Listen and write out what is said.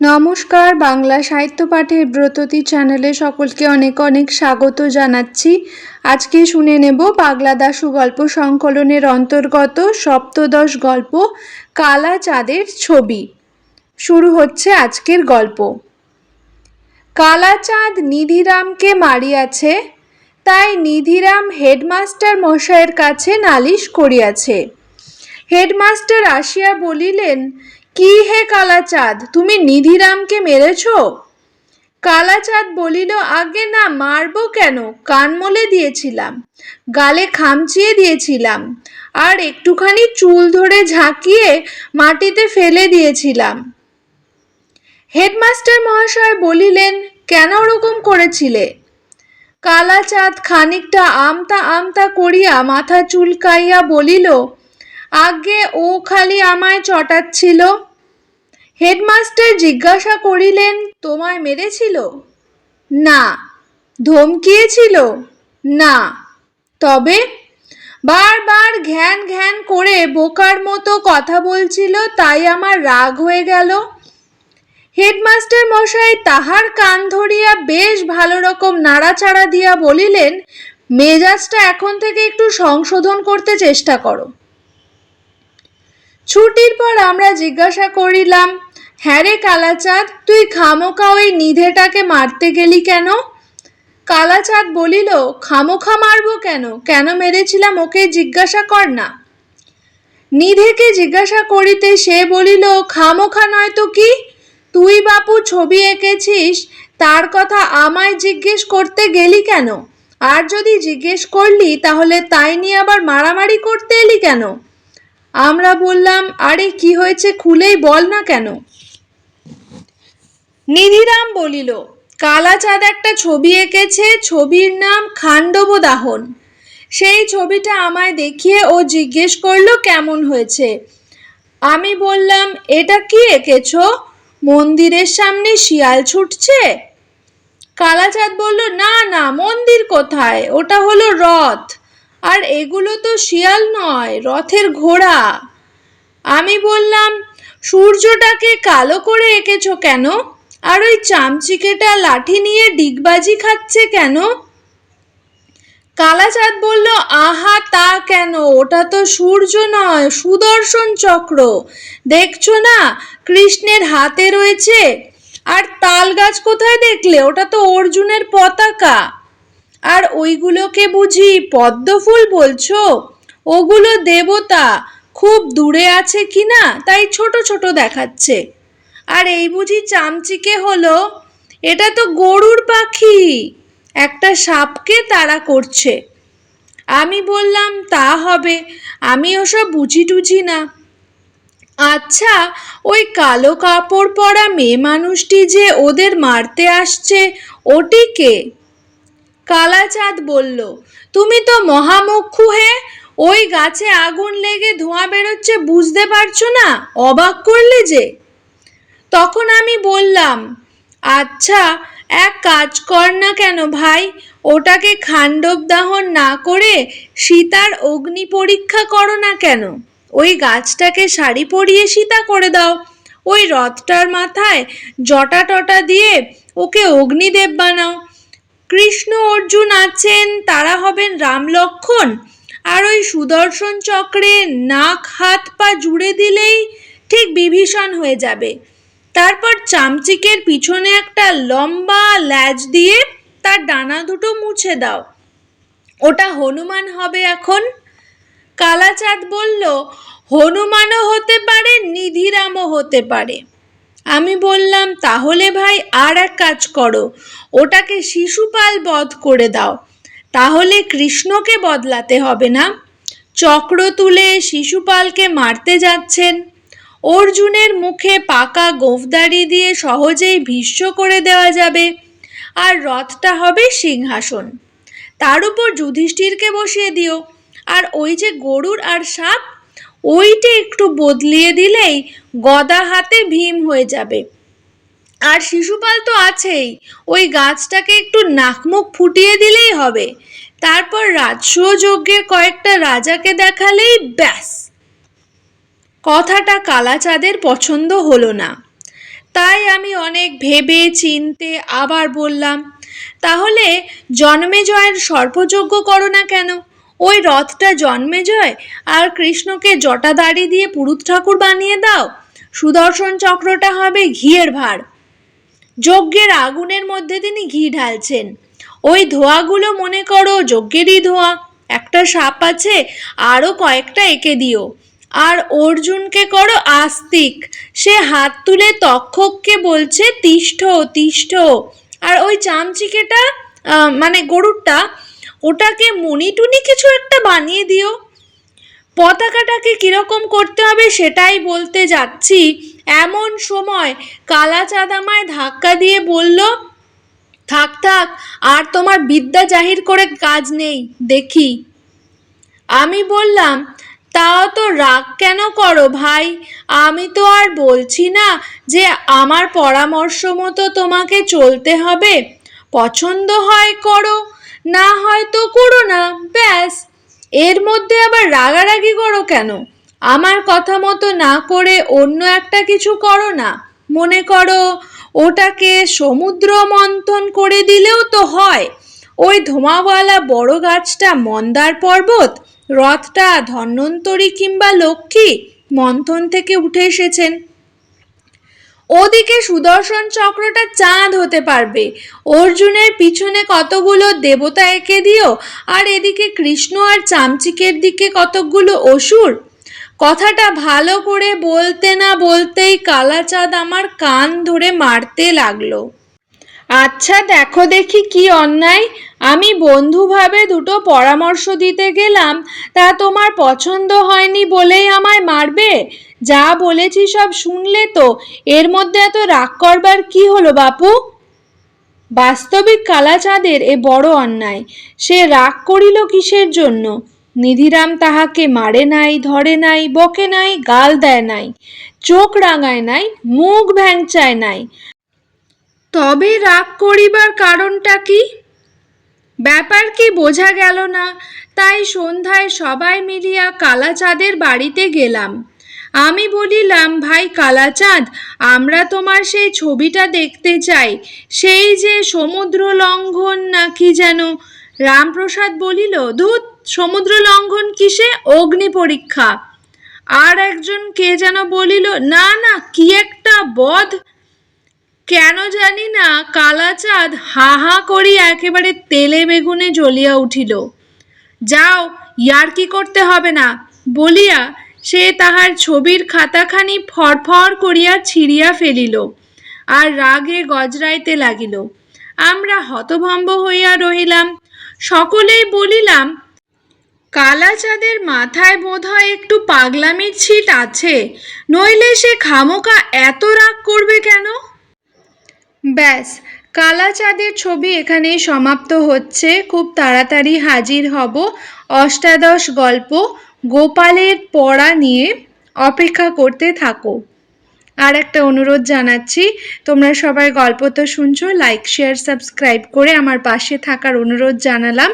নমস্কার, বাংলা সাহিত্য পাঠের ব্রততী চ্যানেলে সকলকে অনেক অনেক স্বাগত জানাচ্ছি। আজকে শুনে নেব পাগলা দাশু গল্প সংকলনের অন্তর্গত সপ্তদশ গল্প কালা চাঁদের ছবি। শুরু হচ্ছে আজকের গল্প। কালা চাঁদ নিধিরামকে মারিয়াছে, তাই নিধিরাম হেডমাস্টার মশাইয়ের কাছে নালিশ করিয়াছে। হেডমাস্টার আসিয়া বলিলেন কি হে কালাচাঁদ, তুমি নিধিরামকে মেরেছ? কালাচাঁদ বলিল, আগে না মারবো কেন? কান মলে দিয়েছিলাম, গালে খামচিয়ে দিয়েছিলাম, আর একটুখানি চুল ধরে ঝাঁকিয়ে মাটিতে ফেলে দিয়েছিলাম। হেডমাস্টার মহাশয় বলিলেন, কেন ওরকম করেছিলে? কালাচাঁদ খানিকটা আমতা আমতা করিয়া মাথা চুলকাইয়া বলিল আগে ও খালি আমায় চটাচ্ছিল। হেডমাস্টার জিজ্ঞাসা করিলেন, তোমায় মেরেছিল? না। ধমকিয়েছিল? না। তবে? বারবার ঘ্যান ঘ্যান করে বোকার মতো কথা বলছিল, তাই আমার রাগ হয়ে গেল। হেডমাস্টার মশাই তাহার কান ধরিয়া বেশ ভালো রকম নাড়াচাড়া দিয়া বলিলেন, মেজাজটা এখন থেকে একটু সংশোধন করতে চেষ্টা করো ছুটির পর আমরা জিজ্ঞাসা করিলাম হ্যাঁ রে কালাচাঁদ, তুই খামোখা ওই নিধেটাকে মারতে গেলি কেন? কালাচাঁদ বলিল, খামোখা মারবো কেন? কেন মেরেছিলাম ওকে জিজ্ঞাসা কর না। নিধেকে জিজ্ঞাসা করিতে সে বলিল, খামোখা নয় তো কি? তুই বাপু ছবি এঁকেছিস, তার কথা আমায় জিজ্ঞেস করতে গেলি কেন? আর যদি জিজ্ঞেস করলি, তাহলে তাই নিয়ে আবার মারামারি করতে এলি কেন? আমরা বললাম, আরে, কি হয়েছে? খুলেই বল না কেন? নিধিরাম বলিল, কালাচাঁদ একটা ছবি এঁকেছে, ছবির নাম খাণ্ডব দাহন সেই ছবিটা আমায় দেখিয়ে ও জিজ্ঞেস করল, কেমন হয়েছে? আমি বললাম, এটা কি এঁকেছ? মন্দিরের সামনে শিয়াল ছুটছে? কালাচাঁদ বলল, না না, মন্দির কোথায়? ওটা হলো রথ। আর এগুলো তো শিয়াল নয়, রথের ঘোড়া। আমি বললাম, সূর্যটাকে কালো করে এঁকেছ কেন? আর ওই চামচিকেটা লাঠি নিয়ে ডিগবাজি খাচ্ছে কেন? কালাচাঁদ বলল, আহা, তা কেন? ওটা তো সূর্য নয়, সুদর্শন চক্র। দেখছ না, কৃষ্ণের হাতে রয়েছে। আর তাল গাছ কোথায় দেখলে? ওটা তো অর্জুনের পতাকা। আর ওইগুলোকে বুঝি পদ্ম ফুল বলছো? ওগুলো দেবতা খুব দূরে আছে কি না তাই ছোট ছোট দেখাচ্ছে। আর এই বুঝি চামচিকে হলো, এটা তো গরুর পাখি, একটা সাপকে তাড়া করছে। আমি বললাম, তা হবে, আমি ওসব বুঝি টুঝি না। আচ্ছা ওই কালো কাপড় পরা মেয়ে মানুষটি যে ওদের মারতে আসছে, ওটি কে? কালাচাঁদ বলল, তুমি তো মহামক্ষু হে, ওই গাছে আগুন লেগে ধোঁয়া বেরোচ্ছে বুঝতে পারছ না? অবাক করলে যে? তখন আমি বললাম আচ্ছা এক কাজ কর না কেন ভাই? ওটাকে খাণ্ডব দাহন না করে সীতার অগ্নি পরীক্ষা করো না কেন? ওই গাছটাকে শাড়ি পরিয়ে সীতা করে দাও। ওই রথটার মাথায় জটা টটা দিয়ে ওকে অগ্নিদেব বানাও। কৃষ্ণ অর্জুন আছেন, তারা হবেন রাম লক্ষণ। আর ওই সুদর্শন চক্রে নাক, হাত, পা জুড়ে দিলেই ঠিক বিভীষণ হয়ে যাবে। তারপর চামচিকের পিছনে একটা লম্বা ল্যাজ দিয়ে তার ডানা দুটো মুছে দাও। ওটা হনুমান হবে এখন। কালাচাঁদ বলল, হনুমানও হতে পারে, নিধিরামও হতে পারে। আমি বললাম, তাহলে ভাই আর এক কাজ করো, ওটাকে শিশুপাল বধ করে দাও। তাহলে কৃষ্ণকে বদলাতে হবে না। চক্র তুলে শিশুপালকে মারতে যাচ্ছেন। অর্জুনের মুখে পাকা গোফদারি দিয়ে সহজেই ভীষ্ম করে দেওয়া যাবে। আর রথটা হবে সিংহাসন। তার উপর যুধিষ্ঠিরকে বসিয়ে দিও। আর ওই যে গরুর আর সাপ ওইটা একটু বদলিয়ে দিলেই গদা হাতে ভীম হয়ে যাবে। আর শিশুপাল তো আছেই, ওই গাছটাকে একটু নাকমুখ ফুটিয়ে দিলেই হবে। তারপর রাজস্ব যজ্ঞের কয়েকটা রাজাকে দেখালেই ব্যাস। কথাটা কালাচাঁদের পছন্দ হলো না। তাই আমি অনেক ভেবে, চিনতে আবার বললাম, তাহলে জন্মেজয়ের সর্পযজ্ঞ করো না কেন? ওই রথটা জন্মেজয় আর কৃষ্ণকে জটা দাড়ি দিয়ে পুরুত ঠাকুর বানিয়ে দাও। সুদর্শন চক্রটা হবে ঘিয়ের ভার। যজ্ঞের আগুনের মধ্যে তিনি ঘি ঢালছেন। ওই ধোঁয়াগুলো মনে করো যজ্ঞেরই ধোঁয়া, একটা সাপ আছে আরও কয়েকটা এঁকে দিও। আর অর্জুনকে করো আস্তিক, সে হাত তুলে তক্ষককে বলছে তিষ্ঠ তিষ্ঠ। আর ওই চামচিকেটা মানে গরুরটা ওটাকে মণিটুনি কিছু একটা বানিয়ে দিও। পতাকাটাকে কীরকম করতে হবে সেটাই বলতে যাচ্ছি। এমন সময় কালাচাঁদ আমায় ধাক্কা দিয়ে বলল, থাক থাক, আর তোমার বিদ্যা জাহির করে কাজ নেই, দেখি। আমি বললাম, তাও তো রাগ কেন করো ভাই? আমি তো আর বলছি না যে আমার পরামর্শ মতো তোমাকে চলতে হবে। পছন্দ হয় করো। না হয় তো করো না, ব্যাস। এর মধ্যে আবার রাগারাগি করো কেন? আমার কথা মতো না করে অন্য একটা কিছু করো না। মনে করো, ওটাকে সমুদ্র মন্থন করে দিলেও তো হয়। ওই ধোঁয়াওয়ালা বড় গাছটা মন্দার পর্বত, রথটা ধন্বন্তরী কিংবা লক্ষ্মী মন্থন থেকে উঠে এসেছেন। ওদিকে সুদর্শন চক্রটা চাঁদ হতে পারবে। অর্জুনের পিছনে কতগুলো দেবতা এঁকে দিও? আর এদিকে কৃষ্ণ আর চামচিকের দিকে কতকগুলো অসুর? কথাটা ভালো করে বলতে না বলতেই কালাচাঁদ আমার কান ধরে মারতে লাগল। আচ্ছা দেখো দেখি কি অন্যায়। আমি বন্ধুভাবে দুটো পরামর্শ দিতে গেলাম, তা তোমার পছন্দ হয়নি বলেই আমায় মারবে? যা বলেছি সব শুনলে তো, এর মধ্যে এত রাগ করবার কি হলো বাপু? বাস্তবিক কালাচাঁদের এ বড় অন্যায়, সে রাগ করিল কিসের জন্য? নিধিরাম তাহাকে মারে নাই, ধরে নাই, বকে নাই, গাল দেয় নাই, চোখ রাঙায় নাই, মুখ ভ্যাংচায় নাই। তবে রাগ করিবার কারণটা কি? ব্যাপার কি বোঝা গেল না, তাই সন্ধ্যায় সবাই মিলিয়া কালাচাঁদের বাড়িতে গেলাম। আমি বলিলাম, ভাই কালাচাঁদ, আমরা তোমার সেই ছবিটা দেখতে চাই, সেই যে সমুদ্র লঙ্ঘন না কি যেন? রামপ্রসাদ বলিল, ধুত সমুদ্র লঙ্ঘন কিসে? অগ্নি পরীক্ষা। আর একজন কে যেন বলিল, না না, কি একটা বধ! কেন জানি না কালাচাঁদ হা হা করি একেবারে তেলে বেগুনে জ্বলিয়া উঠিল। যাও, ইয়ার কি করতে হবে না? বলিয়া সে তাহার ছবির খাতাখানি ফরফর করিয়া ছিঁড়িয়া ফেলিল আর রাগে গজরাইতে লাগিল। আমরা হতভম্ব হইয়া রহিলাম। সকলেই বলিলাম, কালাচাঁদের মাথায় বোধহয় একটু পাগলামির ছিট আছে, নইলে সে খামোকা এত রাগ করবে কেন? ব্যাস, কালাচাঁদের ছবি এখানেই সমাপ্ত হচ্ছে। খুব তাড়াতাড়ি হাজির হব অষ্টাদশ গল্প গোপালের পড়া নিয়ে। অপেক্ষা করতে থাকো। আর একটা অনুরোধ জানাচ্ছি, তোমরা সবাই গল্প তো শুনছো লাইক শেয়ার সাবস্ক্রাইব করে আমার পাশে থাকার অনুরোধ জানালাম।